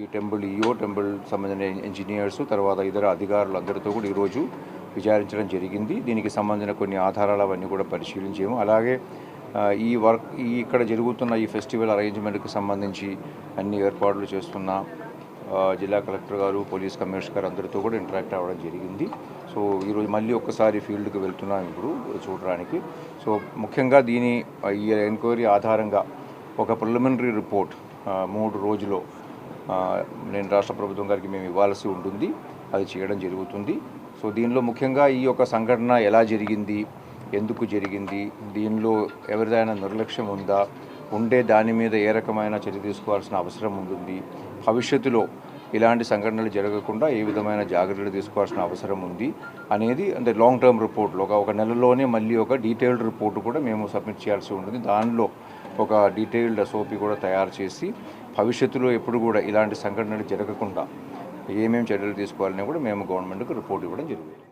ఈ temple EO temple సంబంధించిన engineers తర్వాత ఇతర అధికారులు అందరితో కూడా ఈరోజు విచారించడం జరిగింది. దీనికి సంబంధించిన కొన్ని ఆధారాలు అవన్నీ కూడా పరిశీలించాము. అలాగే ఈ వర్క్ ఈ ఇక్కడ జరుగుతున్న ఈ ఫెస్టివల్ అరేంజ్మెంట్కి సంబంధించి అన్ని ఏర్పాట్లు చేస్తున్న జిల్లా కలెక్టర్ గారు పోలీస్ కమిషనర్ గారు అందరితో కూడా ఇంటరాక్ట్ అవ్వడం జరిగింది. సో ఈరోజు మళ్ళీ ఒక్కసారి ఫీల్డ్కి వెళ్తున్నాం ఇప్పుడు చూడడానికి. సో ముఖ్యంగా దీని ఈ ఎంక్వైరీ ఆధారంగా ఒక ప్రిలిమినరీ రిపోర్ట్ మూడు రోజులు నేను రాష్ట్ర ప్రభుత్వం గారికి మేము ఇవ్వాల్సి ఉంటుంది. అది చేయడం జరుగుతుంది. సో దీనిలో ముఖ్యంగా ఈ యొక్క సంఘటన ఎలా జరిగింది? ఎందుకు జరిగింది? దీనిలో ఎవరిదైనా నిర్లక్ష్యం ఉందా? ఉండే దాని మీద ఏ రకమైన చర్య తీసుకోవాల్సిన అవసరం ఉంటుంది? భవిష్యత్తులో ఇలాంటి సంఘటనలు జరగకుండా ఏ విధమైన జాగ్రత్తలు తీసుకోవాల్సిన అవసరం ఉంది అనేది అంటే లాంగ్ టర్మ్ రిపోర్ట్లో ఒక ఒక నెలలోనే మళ్ళీ ఒక డీటెయిల్డ్ రిపోర్ట్ కూడా మేము సబ్మిట్ చేయాల్సి ఉంటుంది. దానిలో ఒక డీటెయిల్డ్ ఎస్ఓపి కూడా తయారు చేసి భవిష్యత్తులో ఎప్పుడు కూడా ఇలాంటి సంఘటనలు జరగకుండా ఏమేమి చర్యలు తీసుకోవాలని కూడా మేము గవర్నమెంట్కి రిపోర్ట్ ఇవ్వడం జరుగుతుంది.